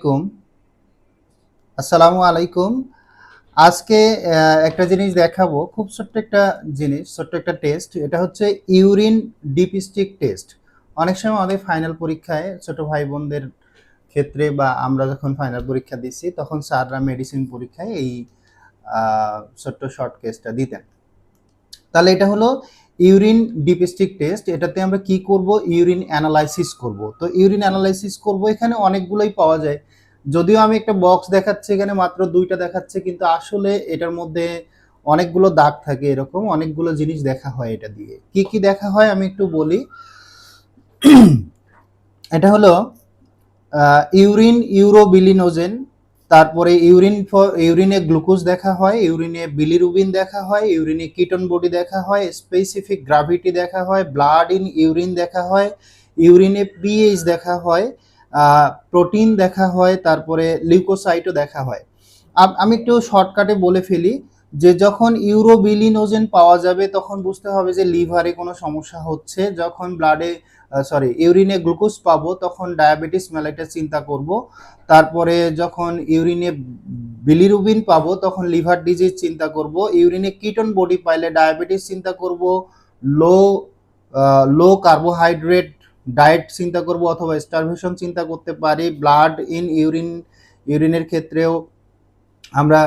আলাইকুম। আসসালামু আলাইকুম। আজকে একটা জিনিস দেখাবো। খুব ছোট্ট একটা জিনিস, ছোট্ট একটা টেস্ট এটা হচ্ছে ইউরিন ডিপস্টিক টেস্ট অনেক সময় আমাদের ফাইনাল পরীক্ষায় ছোট ভাই বোনদের ক্ষেত্রে বা আমরা যখন ফাইনাল পরীক্ষা দিচ্ছি, তখন স্যাররা মেডিসিন পরীক্ষায় এই ছোট্ট শর্ট কেসটা দিতেন। তাহলে এটা হলো ইউরিন ডিপস্টিক টেস্ট, এটাতে আমরা কি করব? ইউরিন অ্যানালাইসিস করব। তো ইউরিন অ্যানালাইসিস করব, এখানে অনেকগুলোই পাওয়া যায়। যদিও আমি একটা বক্স দেখাচ্ছি এখানে, মাত্র দুইটা দেখাচ্ছে, কিন্তু আসলে এটার মধ্যে অনেকগুলো দাগ থাকে এরকম, অনেকগুলো জিনিস দেখা হয় এটা দিয়ে। কি কি দেখা হয় আমি একটু বলি। এটা হলো ইউরিন ইউরোবিলিনোজেন তারপরে ইউরিন ইউরিনে গ্লুকোজ দেখা হয়, ইউরিনে বিলিরুবিন দেখা হয়, ইউরিনে কিটন বডি দেখা হয় স্পেসিফিক গ্রাভিটি দেখা হয় ব্লাড ইন ইউরিন দেখা হয়, ইউরিনে পিএইচ দেখা হয় প্রোটিন দেখা হয়, তারপরে লিউকোসাইটও দেখা হয়। আম- একটু শর্টকাটে বলে ফেলি। যে যখন ইউরোবিলিনোজেন পাওয়া যাবে, তখন বুঝতে হবে যে লিভারে কোনো সমস্যা হচ্ছে। যখন ব্লাডে সরি ইউরিনে গ্লুকোজ পাবো, তখন ডায়াবেটিস মেলাইটাস চিন্তা করব। তারপরে যখন ইউরিনে বিলিরুবিন পাবো, তখন লিভার ডিজিজ চিন্তা করব। ইউরিনে কিটন বডি পাইলে ডায়াবেটিস চিন্তা করব। লো লো কার্বোহাইড্রেট ডায়েট চিন্তা করব অথবা স্টারভেশন চিন্তা করতে পারি। ব্লাড ইন ইউরিন ইউরিনের ক্ষেত্রেও আমরা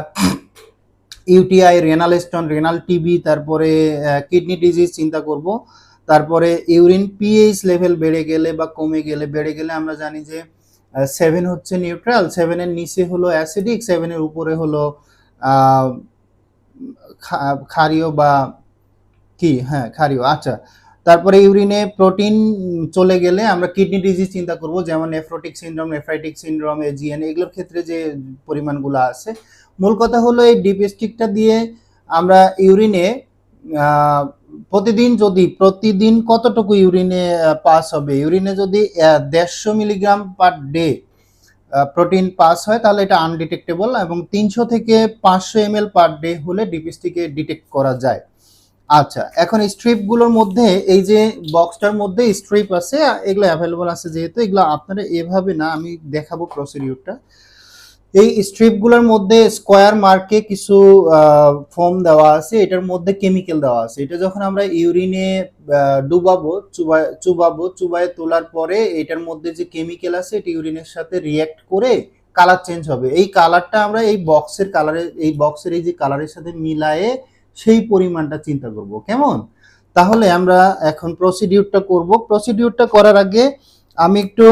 UTI renal stone renal TB তারপরে কিডনি ডিজিজ চিন্তা করব। তারপরে ইউরিন পিএইচ লেভেল বেড়ে গেলে বা কমে গেলে, বেড়ে গেলে আমরা জানি যে সেভেন হচ্ছে নিউট্রাল সেভেনের নিচে হলো অ্যাসিডিক সেভেনের উপরে হলো ক্ষারীয় বা কি? হ্যাঁ ক্ষারীয় আচ্ছা। তারপরে ইউরিনে প্রোটিন চলে গেলে আমরা কিডনি ডিজিজ চিন্তা করব, যেমন nephrotic syndrome, nephritic syndrome AGN এগুলোর ক্ষেত্রে যে পরিমাণগুলো আছে। মূল কথা হলো এই ডিপস্টিকটা দিয়ে আমরা ইউরিনে প্রতিদিন যদি, প্রতিদিন কতটুকু ইউরিনে পাস হবে? ইউরিনে যদি দেড়শো milligram per day protein pass হয়, তাহলে এটা আনডিটেক্টেবল এবং তিনশো থেকে পাঁচশো এম পার ডে হলে ডিপিস্টিকে ডিটেক্ট করা যায়। আচ্ছা এখন স্ট্রিপগুলোর মধ্যে, এই যে বক্সটার মধ্যে স্ট্রিপ আছে, এগুলো অ্যাভেলেবল আছে যেহেতু, এগুলো আপনারা এভাবে না, আমি দেখাবো প্রসিডিউরটা এই স্ট্রিপগুলোর মধ্যে স্কোয়ার মার্কে কিছু ফোম দেওয়া আছে, এটার মধ্যে কেমিক্যাল দেওয়া আছে। এটা যখন আমরা ইউরিনে ডুবাবো চুবায় চুবাবো, চুবায় তোলার পরে এটার মধ্যে যে কেমিক্যাল আছে, এটা ইউরিনের সাথে রিয়্যাক্ট করে কালার চেঞ্জ হবে। এই কালারটা আমরা এই বক্সের কালারের এই বক্সের এই যে কালারের সাথে মিলায়ে সেই পরিমাণটা চিন্তা করব, কেমন? তাহলে আমরা এখন প্রসিডিউরটা করব। প্রসিডিউরটা করার আগে আমি একটু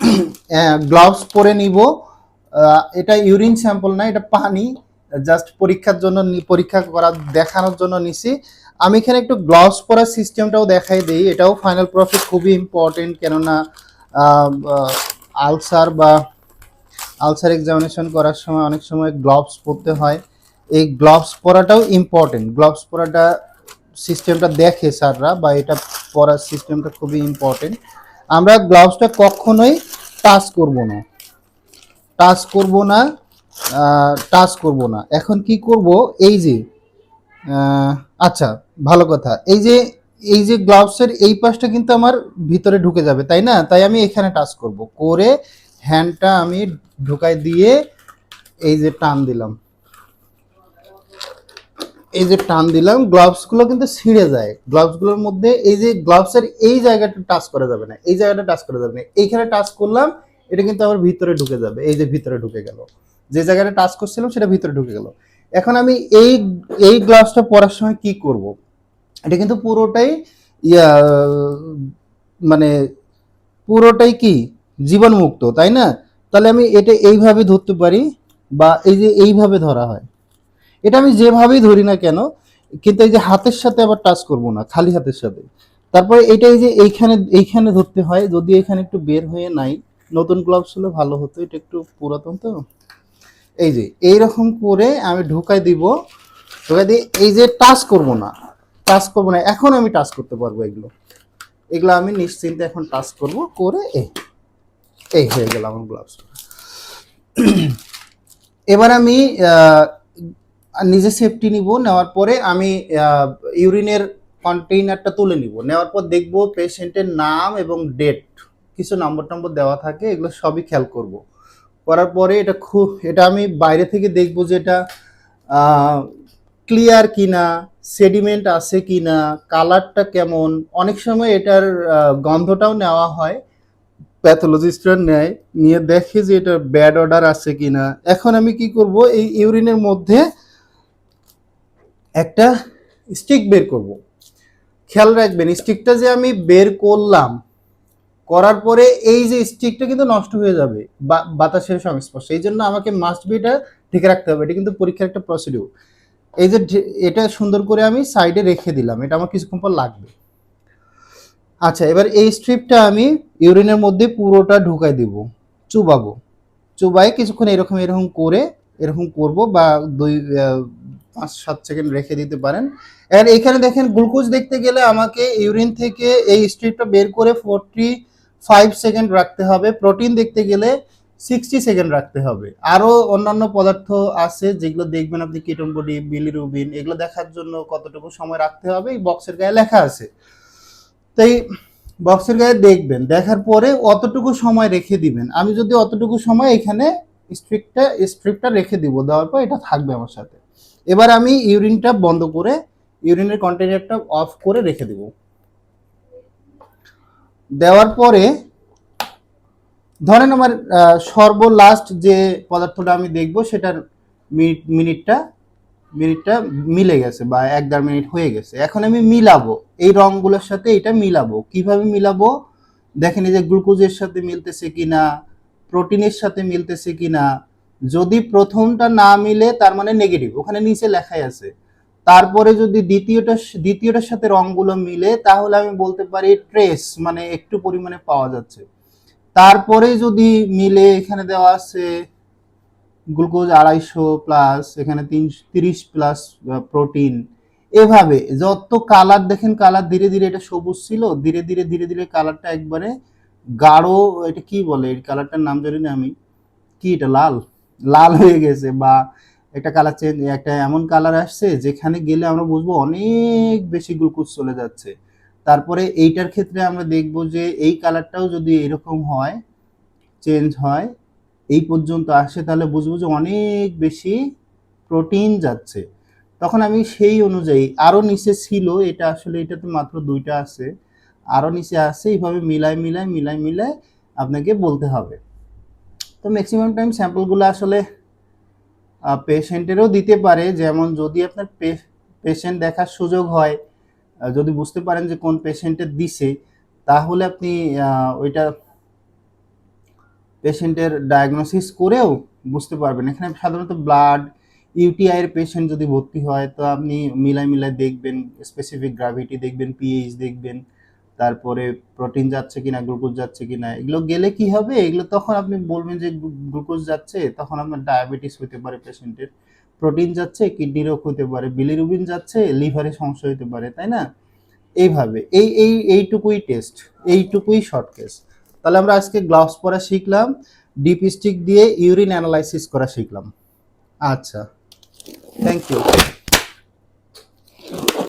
গ্লাভস পরে নিব। এটা ইউরিন স্যাম্পল না, এটা পানি। জাস্ট পরীক্ষার জন্য পরীক্ষা করা, দেখানোর জন্য নিছি। আমি এখানে একটু গ্লাভস পরার সিস্টেমটাও দেখাই দিই। এটাও ফাইনাল প্রফিট খুবই ইম্পর্টেন্ট কেননা আলসার বা আলসার এক্সামিনেশন করার সময় অনেক সময় গ্লাভস পরতে হয়। এই গ্লাভস পরাটাও ইম্পর্টেন্ট গ্লাভস পরাটা সিস্টেমটা দেখে স্যাররা বা এটা পরার সিস্টেমটা খুবই ইম্পর্টেন্ট আমরা গ্লাভসটা কখনোই টাচ করব না। টাচ করব না টাচ করব না। এখন কি করব? এই যে আচ্ছা ভালো কথা। এই যে এই যে গ্লাভসের এই পাশটা কিন্তু আমার ভিতরে ঢুকে যাবে, তাই না? তাই আমি এখানে টাচ করব। করে হ্যান্ডটা আমি ঢুকাই দিয়ে এই যে টান দিলাম। এই যে টান দিলাম গ্লাভসগুলো কিন্তু ছিঁড়ে যায়। গ্লাভসগুলোর মধ্যে এই যে গ্লাভসের এই জায়গাটা টাচ করা যাবে না, এই জায়গাটা টাচ করা যাবে না। এইখানে টাচ করলাম, এটা কিন্তু আবার ভিতরে ঢুকে যাবে, এই যে ভিতরে ঢুকে গেল। যে জায়গাটা টাচ করছিলাম, সেটা ভিতরে ঢুকে গেল। এখন আমি এই এই গ্লাভসটা পরার সময় কি করব? এটা কিন্তু পুরোটাই, ইয়া মানে পুরোটাই কি? জীবাণুমুক্ত তাই না? তাহলে আমি এটা এইভাবে ধরতে পারি, বা এই যে এইভাবে ধরা হয়। এটা আমি যেভাবেই ধরি না কেন, কিন্তু এই যে হাতের সাথে আবার টাচ করব না, খালি হাতের সাথে। তারপরে এটাই যে এইখানে এইখানে ধরতে হয়, যদি এখানে একটু বের হয়ে নাই, নতুন গ্লাভস হলে ভালো হতো, এটা একটু পুরাতন তো। এই যে, এইরকম করে আমি ঢুকাই দিব, ঢুকাই দিয়ে এই যে টাচ করব না টাচ করব না, এখন আমি টাচ করতে পারব এগুলো। এগুলো আমি নিশ্চিন্তে এখন টাচ করব, করে এই এই হয়ে গেল আমার গ্লাভস এবার আমি নিজে সেফটি নিব, নেওয়ার পরে আমি ইউরিনের কন্টেইনারটা তুলে নিব। নেওয়ার পর দেখব পেশেন্টের নাম এবং ডেট কিছু নম্বর টম্বর দেওয়া থাকে, এগুলো সবই খেয়াল করব। করার পরে এটা খুব, এটা আমি বাইরে থেকে দেখব যে এটা ক্লিয়ার কিনা সেডিমেন্ট আছে কিনা কালারটা কেমন। অনেক সময় এটার গন্ধটাও নেওয়া হয় প্যাথোলজিস্টরা নেয়, নিয়ে দেখে যে এটা ব্যাড অর্ডার আছে কিনা। এখন আমি কি করব, এই ইউরিনের মধ্যে একটা স্টিক বের করব। খেয়াল রাখবেন স্টিকটা যে আমি বের করলাম, করার পরে এই যে স্টিকটা কিন্তু নষ্ট হয়ে যাবে বাতাসের সংস্পর্শে। এই জন্য আমাকে মাস্ট বিটা ঢেকে রাখতে হবে। এটা কিন্তু পরীক্ষার একটা প্রসিডিউর এই যে এটা সুন্দর করে আমি সাইডে রেখে দিলাম। এটা আমার কিছুক্ষণ পর লাগবে। আচ্ছা এবার এই স্ট্রিপটা আমি ইউরিনের মধ্যে পুরোটা ঢুকাই দিব। চুবাবো। চুবাই কিছুক্ষণ এরকম এরকম করে, এরকম করব বা দুই পাঁচ সাত সেকেন্ড রেখে দিতে পারেন। আর এখানে দেখেন গ্লুকোজ দেখতে গেলে আমাকে ইউরিন থেকে এই স্ট্রিপটা বের করে ফোরটি ফাইভ সেকেন্ড রাখতে হবে। প্রোটিন দেখতে গেলে সিক্সটি সেকেন্ড রাখতে হবে। আরও অন্যান্য পদার্থ আছে যেগুলো দেখবেন আপনি কিটন বডি বিলিরুবিন এগুলো দেখার জন্য কতটুকু সময় রাখতে হবে এই বক্সের গায়ে লেখা আছে। তাই বক্সের গায়ে দেখবেন, দেখার পরে অতটুকু সময় রেখে দিবেন। আমি যদি অতটুকু সময় এখানে স্ট্রিপটা স্ট্রিপটা রেখে দিব, দেওয়ার পর এটা থাকবে আমার সাথে। এবার আমি ইউরিনটা বন্ধ করে ইউরিনের কন্টেনারটা অফ করে রেখে দিব। দেওয়ার পরে ধরেন আমার সর্ব লাস্ট যে পদার্থটা আমি দেখব সেটার মিনিট, মিনিটটা মিনিটটা মিলে গেছে বা এক দেড় মিনিট হয়ে গেছে। এখন আমি মিলাবো, এই রংগুলোর সাথে এটা মিলাবো। কীভাবে মিলাবো? দেখেন এই যে গ্লুকোজের সাথে মিলতেছে কিনা, প্রোটিনের সাথে মিলতেছে কিনা যদি প্রথমটা না মিলে, তার মানে নেগেটিভ ওখানে নিচে লেখাই আছে। তারপরে যদি দ্বিতীয়টা দ্বিতীয়টার সাথে রংগুলো মিলে, তাহলে আমি বলতে পারি ট্রেস মানে একটু পরিমাণে পাওয়া যাচ্ছে। তারপরে যদি মিলে, এখানে দেওয়া আছে গ্লুকোজ আড়াইশো প্লাস এখানে তিন তিরিশ প্লাস প্রোটিন এভাবে, যত কালার দেখেন কালার ধীরে ধীরে এটা সবুজ ছিল, ধীরে ধীরে ধীরে ধীরে কালারটা একবারে গাঢ়, এটা কি বলে? এই কালারটার নাম জানি না আমি। কি এটা, লাল? লাল হয়ে গেছে বা একটা কালার চেঞ্জ একটা এমন কালার আসছে যেখানে গেলে আমরা বুঝব অনেক বেশি গ্লুকোজ চলে যাচ্ছে। তারপরে এইটার ক্ষেত্রে আমরা দেখব যে এই কালারটাও যদি এরকম হয় চেঞ্জ হয়, এই পর্যন্ত আসে, তাহলে বুঝব যে অনেক বেশি প্রোটিন যাচ্ছে। তখন আমি সেই অনুযায়ী আরও নিচে ছিল, এটা আসলে এটাতে মাত্র দুইটা আছে আরও নিচে আছে, এইভাবে মিলায় মিলায় মিলায় মিলাই আপনাকে বলতে হবে। তো ম্যাক্সিমাম টাইম স্যাম্পলগুলো আসলে পেশেন্টেরও দিতে পারে। যেমন যদি আপনার পেশেন্ট দেখার সুযোগ হয় যদি বুঝতে পারেন যে কোন পেশেন্টের দিছে, তাহলে আপনি ওইটা পেশেন্টের ডায়াগনোসিস করেও বুঝতে পারবেন। এখানে সাধারণত ব্লাড ইউটিআই এর পেশেন্ট যদি ভর্তি হয়, তো আপনি মিলাই মিলাই দেখবেন স্পেসিফিক গ্রাভিটি দেখবেন পিএইচ দেখবেন। তারপরে প্রোটিন যাচ্ছে কিনা গ্লুকোজ যাচ্ছে কিনা, এগুলো গেলে কি হবে? এগুলো তখন আপনি বলবেন যে গ্লুকোজ যাচ্ছে, তখন আপনার ডায়াবেটিস হতে পারে পেশেন্টের প্রোটিন যাচ্ছে কিডনি রোগ হতে পারে বিলিরুবিন যাচ্ছে লিভারে সমস্যা হতে পারে, তাই না? এইভাবে, এই এই, এইটুকুই টেস্ট এইটুকুই শর্ট কেস তাহলে আমরা আজকে গ্লাভস পরা শিখলাম ডিপ স্টিক দিয়ে ইউরিন অ্যানালাইসিস করা শিখলাম। আচ্ছা থ্যাংক ইউ